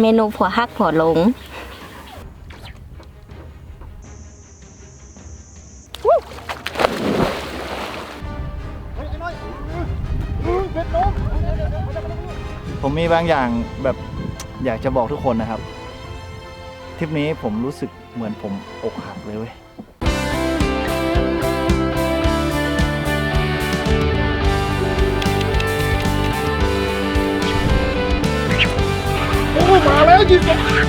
เมนูผัวฮักผัวหลงผมมีบางอย่างแบบอยากจะบอกทุกคนนะครับ ทริปนี้ผมรู้สึกเหมือนผมอกหักเลยเว้ย Lagi pa! Ano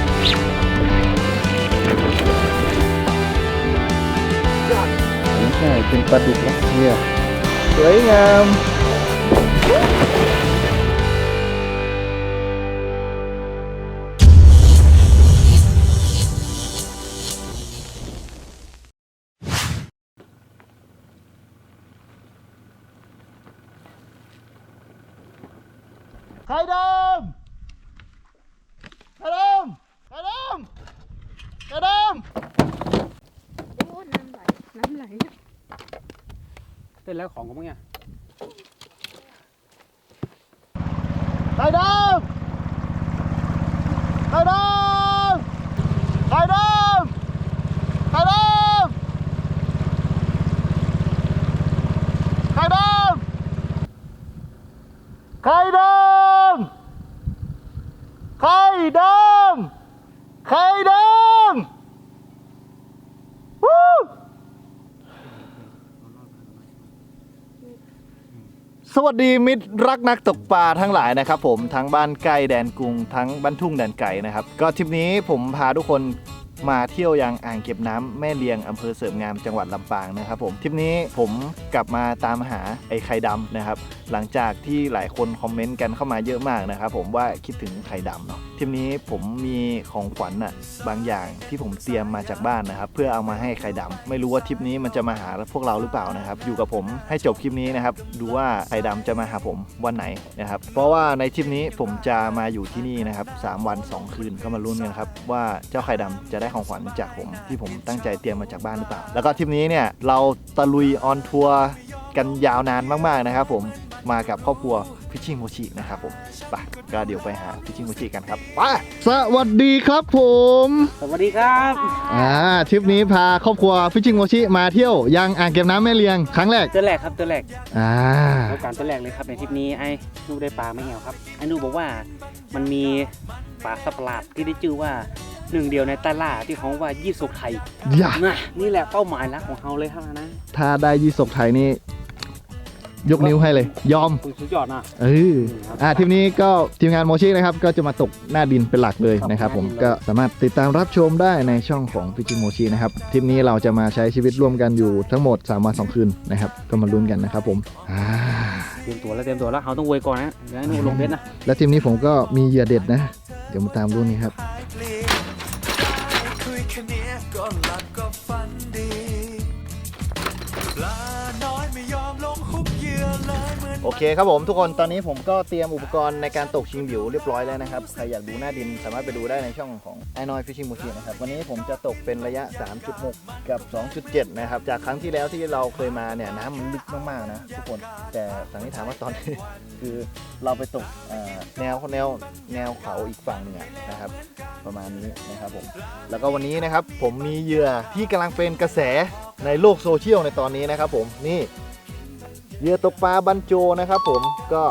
siya? Ito yung patukla. Yeah. So, ayun nga. แล้วของกูมั้งเนี่ยไข่ดำไข่ดำไข่ดำไข่ดำไข่ดำไข่ดำไข่ดำไข่ดำวู้ สวัสดีมิตรรักนักตกปลาทั้งหลายนะครับผมทั้งบ้านใกล้แดนกรุงทั้งบ้านทุ่งแดนไก่นะครับ ก็ทริปนี้ผมพาทุกคน มาเที่ยวยังอ่างเก็บน้ำแม่เลียงอำเภอเสริมงามจังหวัดลำปางนะครับผมทริปนี้ผมกลับมาตามหาไอ้ไข่ดำนะครับ หลังจากที่หลายคนคอมเมนต์กันเข้ามาเยอะมากนะครับผมว่าคิดถึงไข่ดำเนาะทริปนี้ผมมีของขวัญอะบางอย่างที่ผมเตรียมมาจากบ้านนะครับ เพื่อเอามาให้ไข่ดำไม่รู้ว่าทริปนี้มันจะมาหาพวกเราหรือเปล่านะครับ อยู่กับผมให้จบคลิปนี้นะครับ ดูว่าไข่ดำจะมาหาผมวันไหนนะครับ เพราะว่าในทริปนี้ผมจะมาอยู่ที่นี่นะครับสามวันสองคืนก็มาลุ้นกันครับว่าเจ้าไข่ดำจะได้ของขวัญจากผมที่ผมตั้งใจเตรียมมาจากบ้านหรือเปล่า แล้วก็ทริปนี้เนี่ยเราตะลุยออนทัวร์กันยาวนานมากๆนะครับผมมากับครอบครัวฟิชชิ่งโมชินะครับผมไปก็เดี๋ยวไปหาฟิชชิ่งโมชิกันครับไปสวัสดีครับผมสวัสดีครับอ่าทริปนี้พาครอบครัวฟิชชิ่งโมชิมาเที่ยวยังอ่างเก็บน้ำแม่เลียงครั้งแรกตัวแรกครับตัวแรกอ่าโอกาสตัวแรกเลยครับในทริปนี้ไอ้นูได้ปลาไม่เหี่ยวครับไอ้นูบอกว่ามันมีปลาสัตว์ประหลาดที่ได้ชื่อว่า หนึ่งเดียวในใต้ล่าที่เขาว่ายี่สกไทยอย่านะนี่แหละเป้าหมายหลักของเขาเลยฮะนะถ้าได้ยี่สกไทยนี่ ยกนิ้วให้เลย ยอมคุณสุดยอดนะเอออ่าทีมนี้ก็ทีมงานโมชินะครับ ก็จะมาตกหน้าดินเป็นหลักเลยนะครับ ผมหน้าดินเลยก็สามารถติดตามรับชมได้ในช่องของฟิจิโมชินะครับทริปนี้เราจะมาใช้ชีวิตร่วมกันอยู่ทั้งหมด3วัน2คืนนะครับ ก็มาลุ้นกันนะครับ ผมอ่าเตรียมตัวแล้วเตรียมตัวแล้วเขาต้องเวยก่อนนะเดี๋ยวไอ้นูลงเบ็ดนะและทีมนี้ผมก็มีเหยื่อเด็ดนะ เดี๋ยวมาตามรุ่นนี้ครับคุย แค่เนี้ยก็หลับก็ฝันดี โอเคครับผมทุกคนตอนนี้ผมก็เตรียมอุปกรณ์ในการตกชิงบิวเรียบร้อยแล้วนะครับ ใครอยากดูหน้าดินสามารถไปดูได้ในช่องของ i n o y Fishing m o t i นะครับ วันนี้ผมจะตกเป็นระยะ 3.6 กับ 2.7 นะครับ จากครั้งที่แล้วที่เราเคยมาเนี่ยน้ำมันลึกมากๆนะทุกคนแต่สันนิษฐานว่าตอนนี้ คือเราไปตกแนวแนวแนวเขาอีกฝั่งหนึ่งนะครับ ประมาณนี้นะครับผมแล้วก็วันนี้นะครับผมมีเหยื่อที่กำลังเป็นกระแสในโลกโซเชียลในตอนนี้นะครับผมนี่เหยื่อตกปลาบันโจนะครับผมก็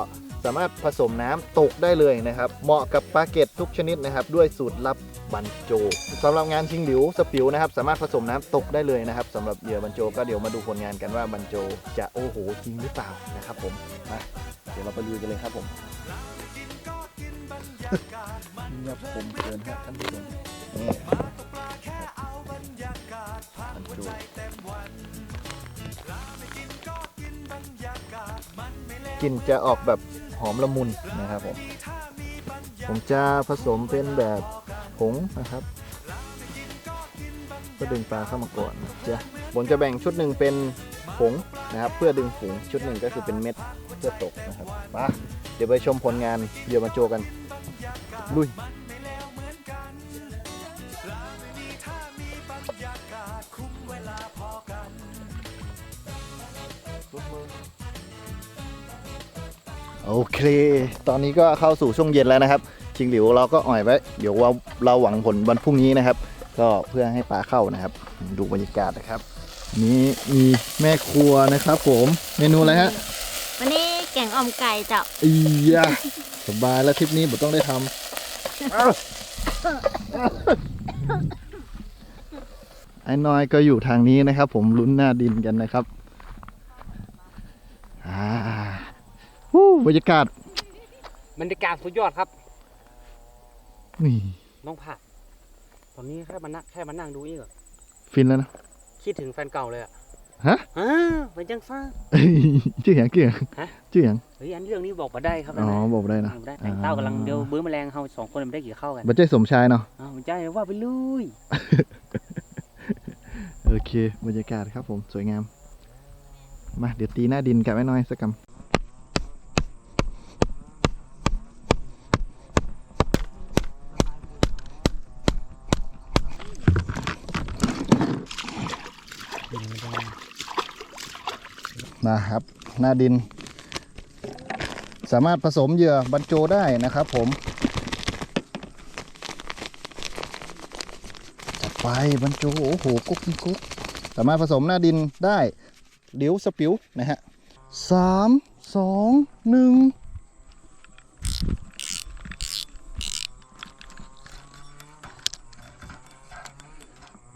สามารถผสมน้ำตกได้เลยนะครับ เหมาะกับปลาเก็ตทุกชนิดนะครับ ด้วยสูตรลับบันโจสำหรับงานชิงหลิวสปิวนะครับ สามารถผสมน้ำตกได้เลยนะครับสำหรับเหยื่อบันโจก็เดี๋ยวมาดูผลงานกันว่าบันโจจะโอ้โหจริงหรือเปล่านะครับผมมาเดี๋ยวเราไปลุยกันเลยครับผมเงียบคมเกินครับท่านผู้ชมนี่บันโจ กลิ่นจะออกแบบหอมละมุนนะครับผมผมจะผสมเป็นแบบผงนะครับ ก็ดึงปลาเข้ามาก่อนะจะผมจะแบ่งชุดหนึ่งเป็นผงนะครับ เพื่อดึงผงชุดหนึ่งก็คือเป็นเม็ดเพื่อตกนะครับมาเดี๋ยวไปชมผลงานเหยื่อมาโจกันลุย โอเค ตอนนี้ก็เข้าสู่ช่วงเย็นแล้วนะครับชิงหลิวเราก็อ่อยไว้ เดี๋ยวว่าเราหวังผลวันพรุ่งนี้นะครับ ก็เพื่อให้ปลาเข้านะครับ ดูบรรยากาศนะครับ นี่มีแม่ครัวนะครับ ผมเมนูอะไรฮะวันนี้แกงอ่อมไก่เจ้าอียะสบายแล้วทริปนี้ผมต้องได้ทำอ้าวไอ้น้อยก็อยู่ทางนี้นะครับ ผมลุ้นหน้าดินกันนะครับอ่าวู้ บรรยากาศบรรยากาศสุดยอดครับ นี่น้องผักตอนนี้แค่มานั่งแค่มานั่งดูนี่ก็ฟินแล้วนะคิดถึงแฟนเก่าเลยอะฮะอ่าเป็นจังซ่า ชื่ออย่างชื่ออย่างฮะ ชื่ออย่างเฮ้ยอันเรื่องนี้บอกมาได้ครับอ๋อนะบอกได้นะบอกได้แต่งเต้ากำลังเดียวเบื้อแมลงเฮาสองคนไม่ได้กี่เข้ากันบัจเจสมชายเนาะอ้าวไม่ใช่ว่าไปเลยโอเค บรรยากาศครับผมสวยงาม มาเดี๋ยวตีหน้าดินกับไอ้น้อยสักกำ นะครับ หน้าดิน สามารถผสมเหยื่อบรรโจได้นะครับผมจัดไปบรรจุโอ้โหกุ๊กกุ๊กสามารถผสมหน้าดินได้เหลียวสปิวนะฮะสามสองหนึ่ง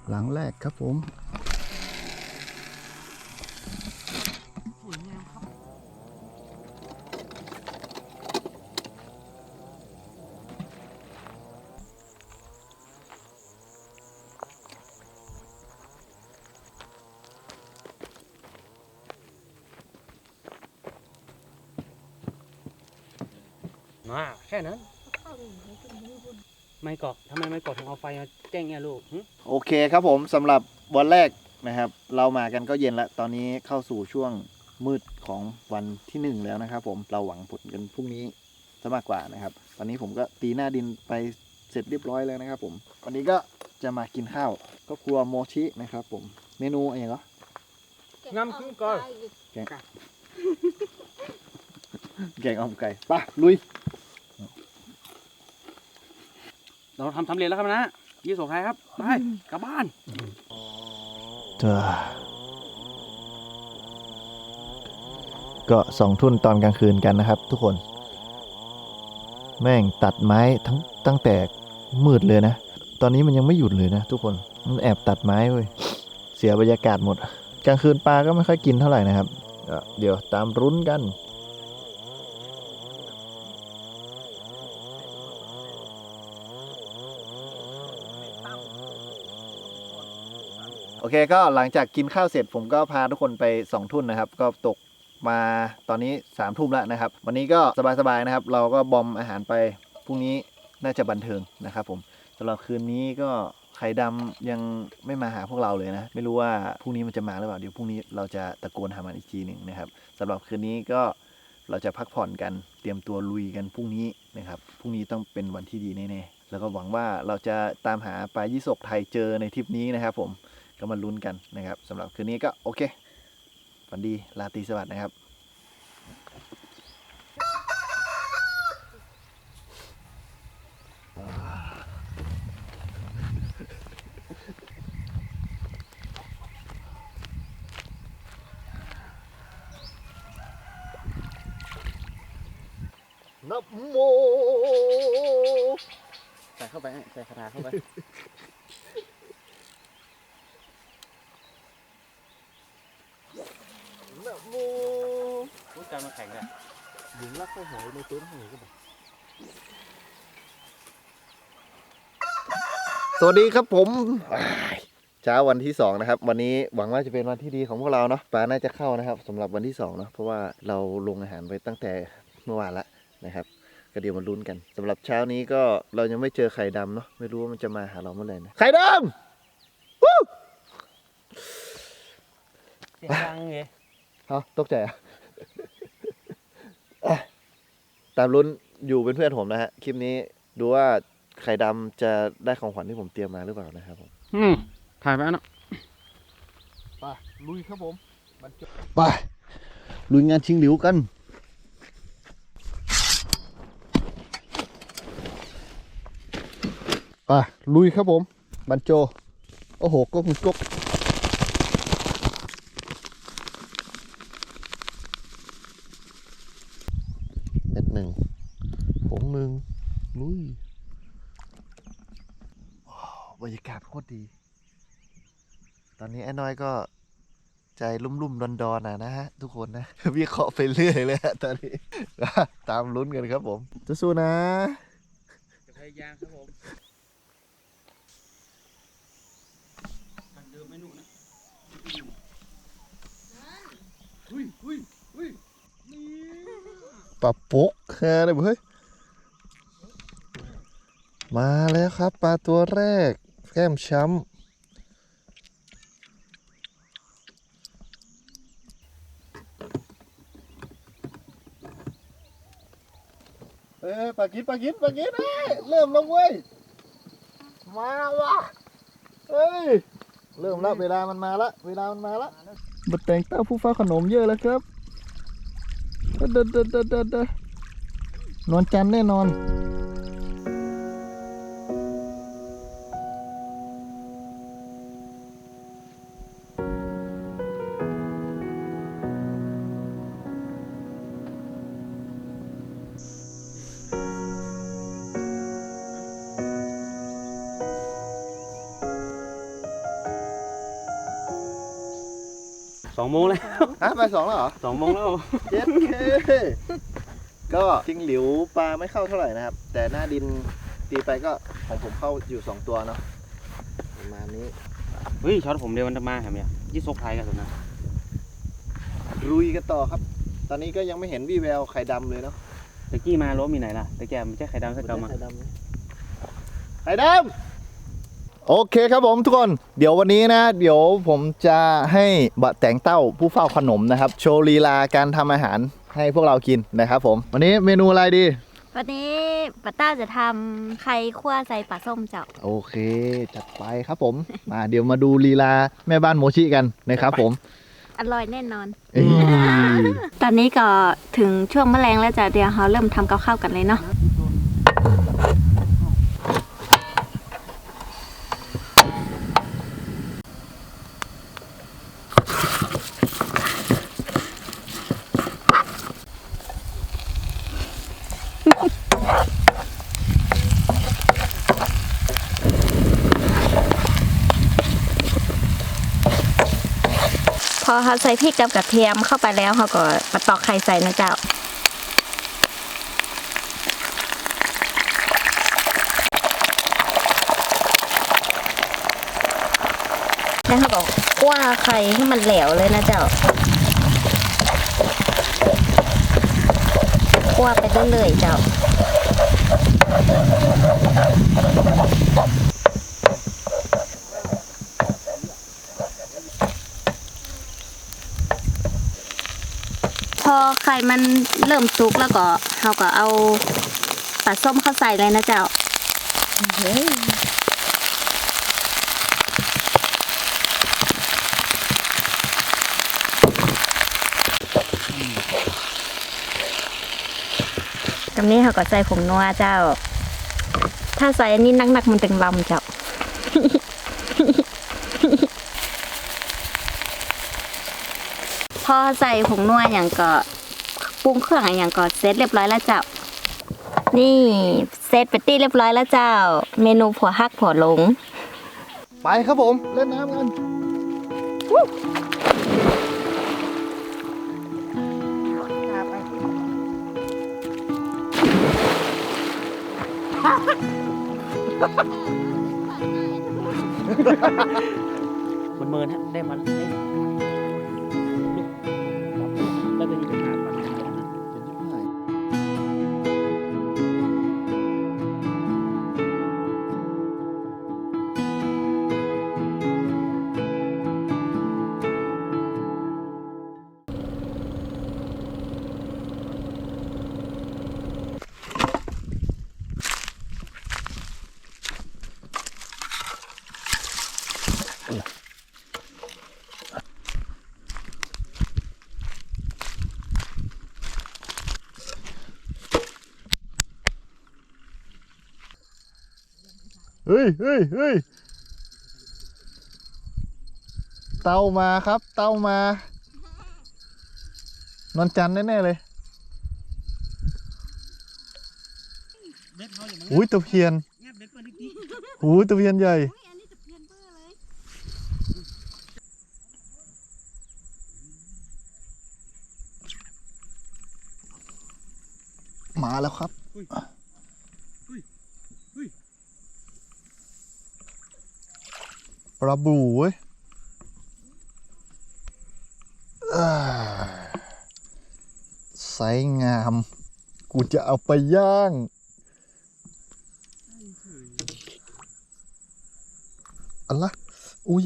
หลังแรกครับผม มาแค่นั้น ไม่กอกทำไมไม่กอกถึงเอาไฟมาแจ้งเนี่ยลูกหึโอเคครับผมสำหรับวันแรกนะครับ เรามากันก็เย็นแล้วตอนนี้เข้าสู่ช่วงมืดของวันที่หนึ่งแล้วนะครับ ผมเราหวังผลกันพรุ่งนี้ซะมากกว่านะครับ ตอนนี้ผมก็ตีหน้าดินไปเสร็จเรียบร้อยแล้วนะครับ ผม วันนี้ก็จะมากินข้าวก็ครัวโมชินะครับ ผมเมนูอะไรเหรองามขึ้นก่อน แกงแกงอ่อมไก่ไปะลุย เราทำสำเร็จแล้วครับนะยี่สุขใครครับไปกลับบ้านเธอก็สองทุ่นตอนกลางคืนกันนะครับ ทุกคน แม่งตัดไม้ทั้งตั้งแต่มืดเลยนะ ตอนนี้มันยังไม่หยุดเลยนะ ทุกคนมันแอบตัดไม้เว้ยเสียบรรยากาศหมด กลางคืนปลาก็ไม่ค่อยกินเท่าไหร่นะครับก็เดี๋ยวตามรุ้นกัน โอเคก็หลังจากกินข้าวเสร็จผมก็พาทุกคนไปสองทุ่นนะครับ ก็ตกมาตอนนี้สามทุ่มแล้วนะครับ วันนี้ก็สบายๆนะครับ เราก็บอมอาหารไปพรุ่งนี้น่าจะบันเทิงนะครับผมสำหรับคืนนี้ก็ไข่ดำยังไม่มาหาพวกเราเลยนะ ไม่รู้ว่าพรุ่งนี้มันจะมาหรือเปล่าเดี๋ยวพรุ่งนี้เราจะตะโกนหามันอีกทีหนึ่งนะครับสำหรับคืนนี้ก็เราจะพักผ่อนกันเตรียมตัวลุยกันพรุ่งนี้นะครับพรุ่งนี้ต้องเป็นวันที่ดีแน่ๆแล้วก็หวังว่าเราจะตามหาปลายี่สกไทยเจอในทริปนี้นะครับผม ก็มาลุ้นกันนะครับสำหรับคืนนี้ก็โอเคฝันดีลาตรีสวัสดิ์นะครับนับโมใส่เข้าไป ใส่คาถาเข้าไป นับโม พูดการมาแข่งเลย หญิงรักเข้าหายในเต็นท์หายก็บอกสวัสดีครับผมอ้ายเช้าวันที่สองนะครับ วันนี้หวังว่าจะเป็นวันที่ดีของพวกเราเนาะปลาน่าจะเข้านะครับสำหรับวันที่สองเนาะเพราะว่าเราลงอาหารไปตั้งแต่เมื่อวานละนะครับก็เดี๋ยวมาลุ้นกันสำหรับเช้านี้ก็เรายังไม่เจอไข่ดำเนาะไม่รู้ว่ามันจะมาหาเราเมื่อไหร่นะไข่ดำวู้เสียงดังไงเอาตกใจอะอะ ตามลุ้นอยู่เป็นเพื่อนผมนะฮะ คลิปนี้ดูว่าไข่ดำจะได้ของขวัญที่ผมเตรียมมาหรือเปล่านะครับผมถ่ายไปนะไปลุยครับผมไปลุยงานชิงหลิวกัน ไปลุยครับผม บันโจ โอ้โหก็คุณงก๊ก นนี้ไอ้น้อยก็ใจลุ่มๆดอนๆนะนะฮะ ทุกคนนะวิเคราะห์ไปเรื่อยเลยฮะตอนนี้ตามลุ้นกันครับผมจะสู้นะจะพยายามครับผมทางเดิมไม่นู่นนะปลาปุกแค่เลยเฮ้ยมาแล้วครับปลาตัวแรก แก้มช้ำเอ้ย ปลากินปลากินเอ้ยเริ่มแล้วเว้ย มาว่ะเอ้ย เริ่มแล้วเวลามันมาละเวลามันมาละบัดแต่งเต้าผู้ฟ้าขนมเยอะแล้วครับเดดเดดเดดเดดเดนจันแน่นอน สองโมงแล้วฮะไปสองแล้วเหรอสองโมงแล้วเจ็ดเคก็จริงหลิวปลาไม่เข้าเท่าไหร่นะครับ แต่หน้าดินตีไปก็ของผมเข้าอยู่สองตัวเนาะประมาณนี้เฮ้ยช็อตผมเดียวมันจะมาแถมเนี่ยยี่ซกไทยกันสุดนะรุยกันต่อครับ ตอนนี้ก็ยังไม่เห็นวี่แววไข่ดำเลยเนาะตะกี้มาล้มมีไหนล่ะตะแกมันใช่ไข่ดำสักดำอะไข่ดำไหมไข่ดำ โอเคครับผมทุกคนเดี๋ยววันนี้นะ เดี๋ยวผมจะให้บะแตงเต้าผู้เฝ้าขนมนะครับ โชว์ลีลาการทำอาหารให้พวกเรากินนะครับผม วันนี้เมนูอะไรดี วันนี้ป้าต้าจะทำไข่คั่วใส่ปลาส้มเจ้าโอเค จัดไปครับผม มาเดี๋ยวมาดูลีลาแม่บ้านโมชิกันนะครับผมอร่อยแน่นอนเอ้ยตอนนี้ก็ถึงช่วงแมลงแล้วจ้ะเดี๋ยวเราเริ่มทำกับข้าวกันเลยเนาะ เขาใส่พริกกับกระเทียมเข้าไปแล้วเขาก็มาตอกไข่ใส่นะเจ้าแล้วเขาก็คั่วไข่ให้มันเหลวเลยนะเจ้าคั่วไปเรื่อยๆเจ้า พอ ไข่มันเริ่มสุกแล้วก็เราก็เอาปลาส้มเข้าใส่เลยนะเจ้าตรงนี้เขาก็ใส่ผงนัวเจ้า ถ้าใส่อันนี้นักๆมันเป็นลำเจ้าพอใส่ผงนัวอย่างก็ ปรุงเครื่องอย่างก็เสร็จเรียบร้อยแล้วเจ้า นี่เสร็จไปตี้เรียบร้อยแล้วเจ้า เมนูผัวฮักผัวหลง ไปครับผมเล่นน้ำกันมันเมินฮะได้มันได้ ฮ้ยเฮ้ยเฮ้ยเต้ามาครับ เต้ามานอนจันทร์แน่ๆเลยเบ็ดเขาอย่างมันอุ้ยตะเพียนงัดเบ็ดมานิดนี้อุ้ยตะเพียนใหญ่มาแล้วครับ ปลาบูเว้ยไซงาม กูจะเอาไปย่างอะไรอุ้ย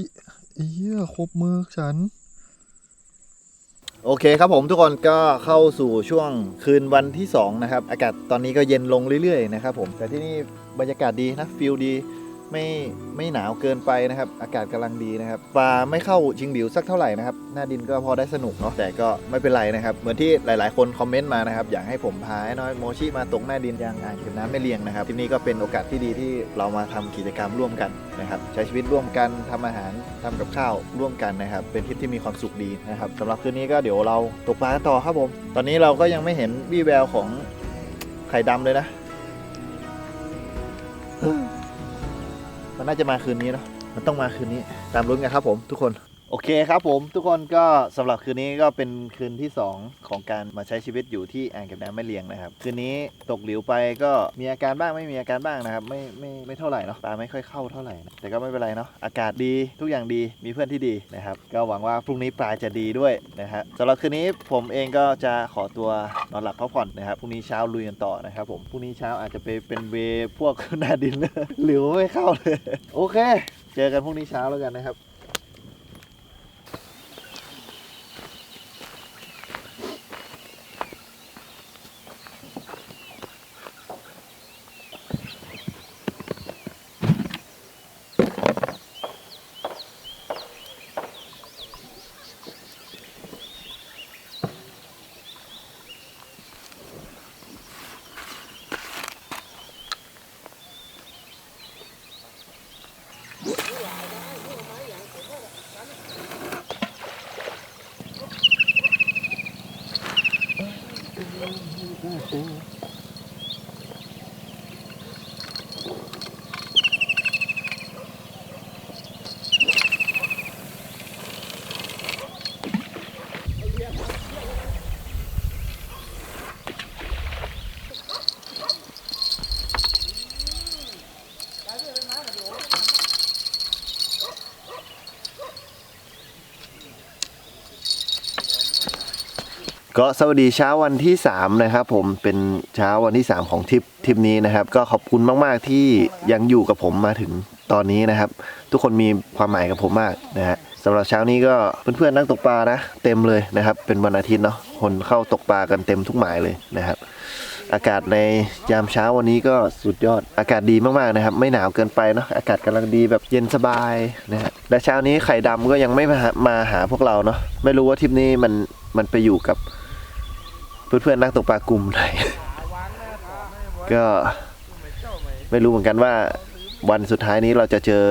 เอี้ยครบมือฉัน โอเคครับผมทุกคนก็เข้าสู่ช่วงคืนวันที่ 2 นะครับ อากาศตอนนี้ก็เย็นลงเรื่อยๆนะครับผม แต่ที่นี่บรรยากาศดีนะฟิลดี ไม่ไม่หนาวเกินไปนะครับ อากาศกำลังดีนะครับปลาไม่เข้าชิงหลิวสักเท่าไหร่นะครับ หน้าดินก็พอได้สนุกเนาะแต่ก็ไม่เป็นไรนะครับ เหมือนที่หลายๆ คนคอมเมนต์มานะครับ อยากให้ผมพาไอ้น้อยโมชิมาตกหน้าดินยางอ่างเก็บน้ำไม่เลียงนะครับ ที่นี่ก็เป็นโอกาสที่ดีที่เรามาทำกิจกรรมร่วมกันนะครับ ใช้ชีวิตร่วมกันทำอาหารทำกับข้าวร่วมกันนะครับ เป็นทริปที่มีความสุขดีนะครับสำหรับคืนนี้ก็เดี๋ยวเราตกปลาต่อครับผม ตอนนี้เราก็ยังไม่เห็นวี่แววของไข่ดำเลยนะ น่าจะมาคืนนี้เนาะมันต้องมาคืนนี้ตามลุ้นกันครับผมทุกคน โอเคครับผมทุกคนก็สำหรับคืนนี้ก็เป็นคืนที่ 2 ของการมาใช้ชีวิตอยู่ที่อ่างเก็บน้ำแม่เลียงนะครับ คืนนี้ตกหลิวไปก็มีอาการบ้างไม่มีอาการบ้างนะครับ ไม่ไม่ไม่เท่าไหร่เนาะปลาไม่ค่อยเข้าเท่าไหร่นะแต่ก็ไม่เป็นไรเนาะอากาศดีทุกอย่างดีมีเพื่อนที่ดีนะครับ ก็หวังว่าพรุ่งนี้ปลาจะดีด้วยนะฮะสำหรับคืนนี้ผมเองก็จะขอตัวนอนหลับพักผ่อนนะครับพรุ่งนี้เช้าลุยกันต่อนะครับผมพรุ่งนี้เช้าอาจจะไปเป็นเวย์พวกหน้าดินเลยหลิวไม่เข้าเลยโอเค เจอกันพรุ่งนี้เช้าแล้วกันนะครับ ก็สวัสดีเช้าวันที่ 3 นะครับ ผมเป็นเช้าวันที่ 3 ของทริปทริปนี้นะครับ ก็ขอบคุณมาก ๆ ที่ยังอยู่กับผมมาถึงตอนนี้นะครับ ทุกคนมีความหมายกับผมมากนะฮะสำหรับเช้านี้ก็เพื่อนๆนักตกปลานะ เต็มเลยนะครับ เป็นวันอาทิตย์เนาะคนเข้าตกปลากันเต็มทุกหมายเลยนะครับ อากาศในยามเช้าวันนี้ก็สุดยอดอากาศดีมากๆนะครับ ไม่หนาวเกินไปเนาะอากาศกำลังดีแบบเย็นสบายนะฮะและเช้านี้ไข่ดำก็ยังไม่มามาหาพวกเราเนาะไม่รู้ว่าทริปนี้มันมันไปอยู่กับ เพื่อนๆนักตกปลากลุ่มไหนก็ไม่รู้เหมือนกันว่าวันสุดท้ายนี้เราจะเจอ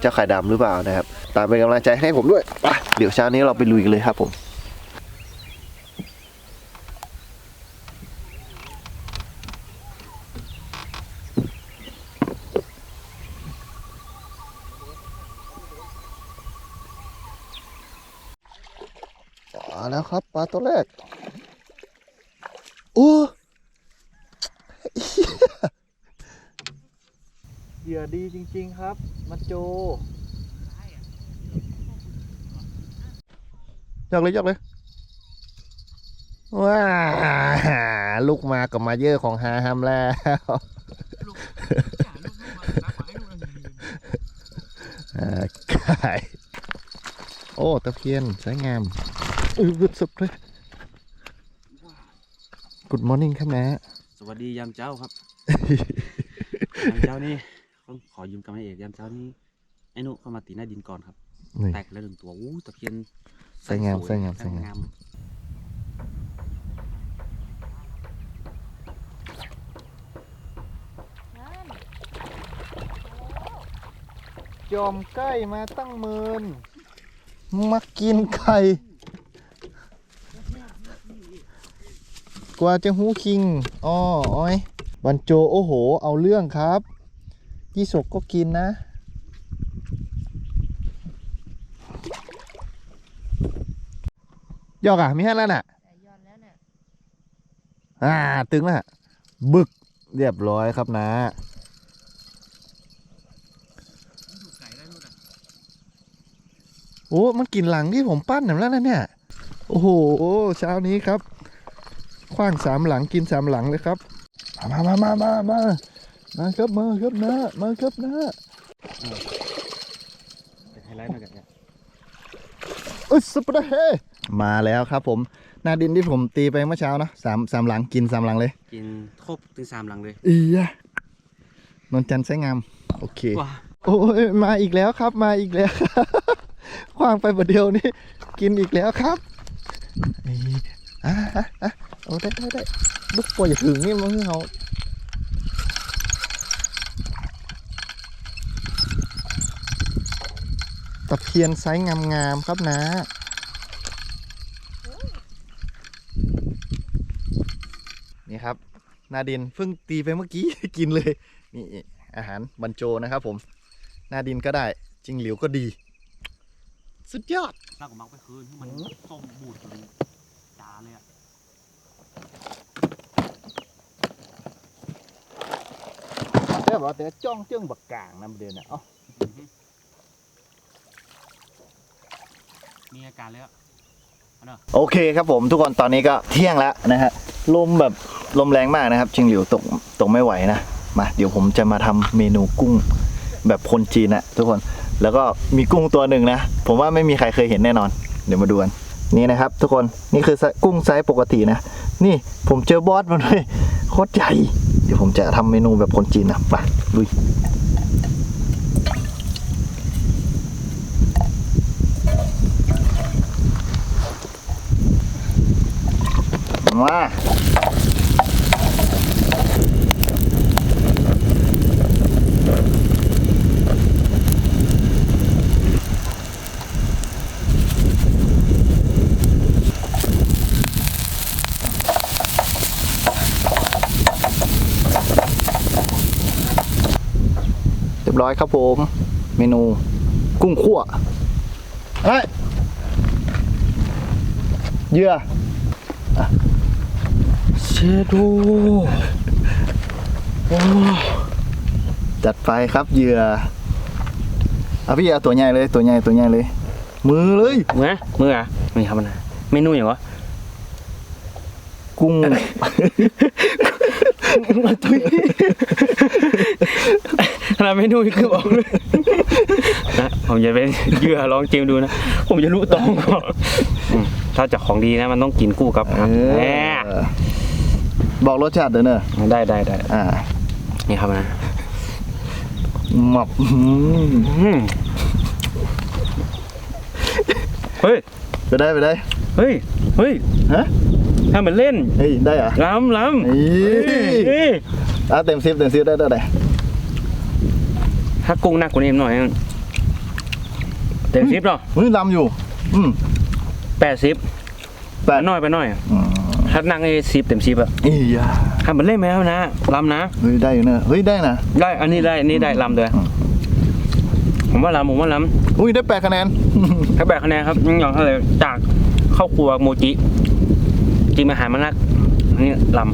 เจ้าไข่ดำหรือเปล่านะครับ ตามเป็นกำลังใจให้ผมด้วยไปเดี๋ยวเช้านี้เราไปลุยกันเลยครับผมมาแล้วครับปลาตัวแรก โอ้เหยื่อดีจริง ๆ ครับ มาโจยกเลยยกเลยว้าลูกมากับมาเยอะของฮาฮัมแล้วอ่าไก่โอ้ตะเพียนสวยงามอือสุดเลย Good morning ครับนะ สวัสดียามเจ้าครับยามเจ้านี่ ต้องขอยืมกำลังเอกยามเช้านี้ไอ้นุเข้ามาตีหน้าดินก่อนครับ นี่แตกแล้วหนึ่งตัวอู้ตะเพียนใส่งามวยใส่งามใส่งามโจอมใกล้มาตั้งเมินมากินไข่กว่าจะหูคิงอ้ออ้อยบันโจโอ้โห เอาเรื่องครับ ยี่สกก็กินนะ ยอกอะ มีให้แล้วน่ะอ่า ตึงแล้วบึกเรียบร้อยครับนะโอ้ มันกินหลังที่ผมปั้นหน่อยแล้วนะเนี่ย โอ้โห เช้านี้ครับ คว้างสามหลังกินสามหลังเลยครับ มามามามามา มาครับมาครับนะมาครับนะเป็นไฮไลท์หน่อยกันเนี่ยอุยสปาเฮมาแล้วครับผม หน้าดินที่ผมตีไปเมื่อเช้านะสามสามหลังกินสามหลังเลย กินครบถึงสามหลังเลยอียะนนจันทร์ไซงาม โอเคว้าโอ้ยมาอีกแล้วครับมาอีกแล้วคว้างไปประเดียวนี่กินอีกแล้วครับนี่อะอะอะโอ้ได้ได้ได้ลูกปล่อยถึงนี่มันเขา ตะเพียนไซส์งามๆครับนะนี่ครับ นาดินเพิ่งตีไปเมื่อกี้ กินเลยนี่อาหารบรรโจนะครับผม นาดินก็ได้จิงหลิวก็ดี สุดยอดลากออกมาไปคืนมันส้มบูดจนจาเลยอะแต่บอกแต่จ้องเจื้องบักกลางนะประเด็นน่ะเอ้า มีอาการเลยอะโอเคครับผมทุกคนตอนนี้ก็เที่ยงแล้วนะฮะลมแบบลมแรงมากนะครับจิงหลิวตกตกไม่ไหวนะมาเดี๋ยวผมจะมาทำเมนูกุ้งแบบคนจีนนะทุกคนแล้วก็มีกุ้งตัวหนึ่งนะ ผมว่าไม่มีใครเคยเห็นแน่นอน เดี๋ยวมาดูกันนี่นะครับ ทุกคนนี่คือกุ้งไซส์ปกตินะ นี่ผมเจอบอสมันเลยโคตรใหญ่เดี๋ยวผมจะทำเมนูแบบคนจีนนะไปลุย มาเรียบร้อยครับผม เมนูกุ้งคั่วเฮ้ยเยื่อ เชโดโอ้จัดไปครับเหยื่อเอาพี่เอาตัวใหญ่เลยตัวใหญ่ตัวใหญ่เลย มือเลยมือมืออะไม่ทำอะไรเมนูอย่างวะกุ้งขนาดเมนูยังคือบอกเลยนะผมจะไปเหยื่อลองจิ้มดูนะ ผมจะรู้ต้องก่อนอืมถ้าจะของดีนะมันต้องกินคู่กับเอแหมอ บอกรสชาติเด้อเนอะได้ได้ได้อ่านี่ครับนะหมับอืมอืมเฮ้ย ไปได้ไปได้ เฮ้ย เฮ้ย ฮะทำเป็นเล่น เฮ้ย ได้เหรอล้ำล้ำเฮ้ยเฮ้ยอะเต็มซิปเต็มซิปได้ได้ได้ถ้ากุ้งหนักกว่านี้หน่อยนึงเต็มสิบเนาะเฮ้ยลำอยู่ อืมแปดสิบแปดน้อยไปหน่อย อืม ถ้านั่งไอ้สิบเต็มสิบอะอียาทำเป็นเล่นไหมครับนะล้ำนะ เฮ้ยได้อยู่เนอะเฮ้ยได้นะ ได้อันนี้ได้อันนี้ได้ล้ำเลยอืม ผมว่าล้ำผมว่าล้อุ้ยได้แปดคะแนนำถ้าแบบคะแนนครับอย่างอะไรจากเข้าวครัวโมจิจิมอาหารมันนักอันนี้ล้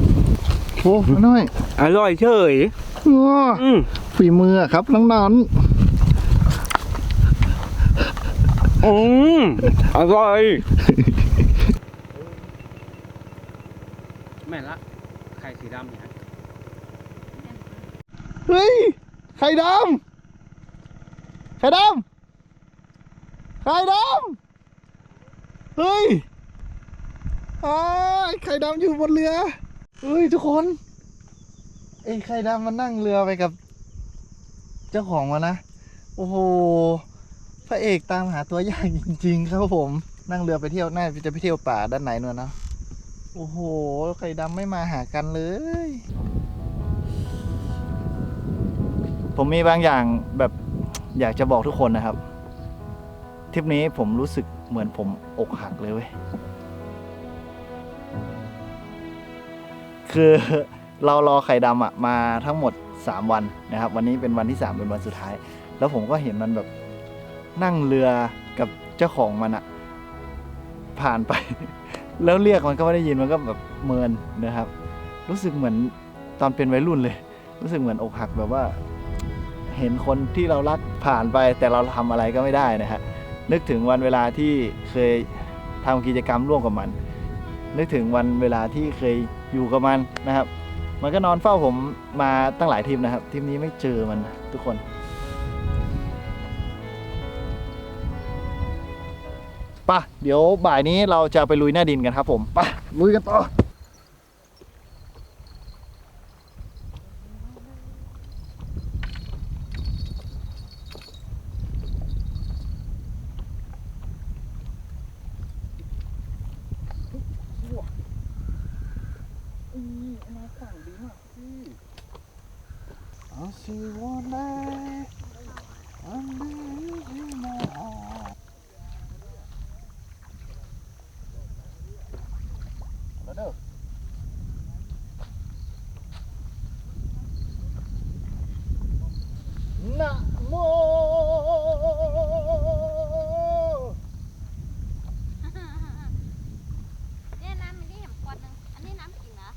โอ้น้อยำอร่อยเฉยว้าอืมฝีมืออะครับน้องนอนอืมอร่อยแม่นละ ไข่สีดำเนี่ย เฮ้ย ไข่ดำ ไข่ดำ ไข่ดำ เฮ้ยอ้ไข่ดำอยู่บนเรือ เฮ้ยทุกคนไอ้ไข่ดำมันนั่งเรือไปกับ เจ้าของมันนะ โอ้โห พระเอกตามหาตัวยากจริงๆ ครับผม นั่งเรือไปเที่ยวน่าจะไปเที่ยวป่าด้านไหนนู่นเนาะ โอ้โห ไข่ดำไม่มาหากันเลย ผมมีบางอย่างแบบอยากจะบอกทุกคนนะครับ ทริปนี้ผมรู้สึกเหมือนผมอกหักเลยเว้ย คือเรารอไข่ดำอะมาทั้งหมด 3 วันนะครับ วันนี้เป็นวันที่ 3 เป็นวันสุดท้าย แล้วผมก็เห็นมันแบบนั่งเรือกับเจ้าของมันอะผ่านไป แล้วเรียกมันก็ไม่ได้ยินมันก็แบบเมินนะครับ รู้สึกเหมือนตอนเป็นวัยรุ่นเลย รู้สึกเหมือนอกหักแบบว่า เห็นคนที่เรารักผ่านไปแต่เราทำอะไรก็ไม่ได้นะฮะนึกถึงวันเวลาที่เคยทำกิจกรรมร่วมกับมัน นึกถึงวันเวลาที่เคยอยู่กับมันนะครับ มันก็นอนเฝ้าผมมาตั้งหลายทริปนะครับทริปนี้ไม่เจอมันทุกคน ปะเดี๋ยวบ่ายนี้เราจะไปลุยหน้าดินกันครับผมปะลุยกันต่อ I see one day under in my heart แล้วเด้อนะโม เนี่ยน้ำมันนี่เห็นกวดนึงอันนี้น้ำกินเหรอ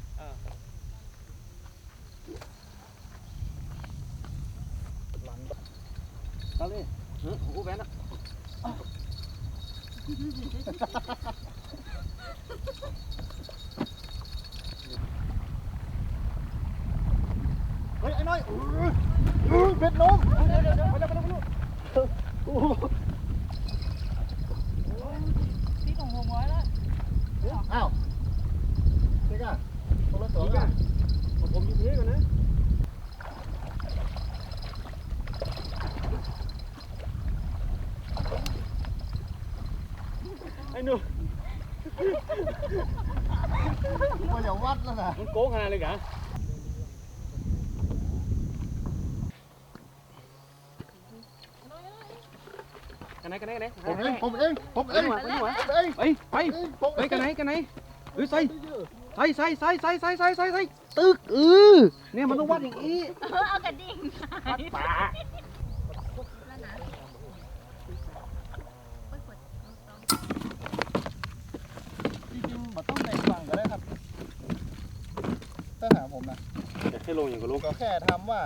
เอาเลยเออโอ้แวนนะ เฮ้ยไอ้น้อยอื้ออื้อเบ็ดนมเดี๋ยวเดี๋ยวเดี๋ยวไปแล้วไปแล้วไปแล้วโอ้โหอ้าวเจ๊ก้าคนละตัวกันผมอยู่ที่ก่อนนะไอ้หนูมาอย่าวัดแล้วนะมันโกงขนาดเลยกะ กันไหนกันไหนกันไหนผมเองผมเองผมเองไปหนูวะผมเองไปไปผมไปเองกันไหนกันไหนเอ้ยใส่ใส่ใส่ใส่ใส่ใส่ใส่ใส่ใส่ตึกเออเนี่ยมันต้องวัดอย่างนี้เอากระดิ่งวัดป่าจริงๆมันต้องแบ่งฝั่งก็ได้ครับ ถ้าถามผมนะให้ลงอย่างกับลูกก็แค่ทำว่า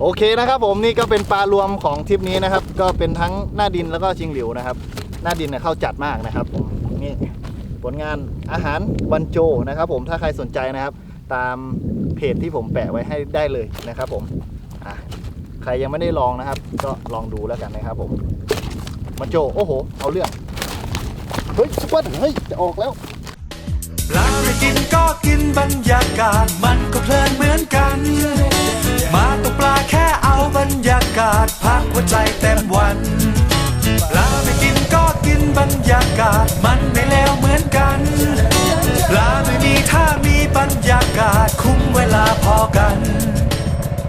โอเคนะครับผมนี่ก็เป็นปลารวมของทริปนี้นะครับ ก็เป็นทั้งหน้าดินแล้วก็ชิงหลิวนะครับ หน้าดินเนี่ยเข้าจัดมากนะครับผมนี่ผลงานอาหารวันโจนะครับ ผมถ้าใครสนใจนะครับ ตามเพจที่ผมแปะไว้ให้ได้เลยนะครับผมใครยังไม่ได้ลองนะครับ ก็ลองดูแล้วกันนะครับผมวันโจโอ้โห เอาเรื่องเฮ้ยวันเฮ้ยจะออกแล้วปลาไม่กินก็กินบรรยากาศมันก็เพลินเหมือนกัน มาตกปลาแค่เอาบรรยากาศพักหัวใจเต็มวันปลาไม่กินก็กินบรรยากาศมันไม่เลวเหมือนกันปลาไม่มีถ้ามีบรรยากาศคุ้มเวลาพอกัน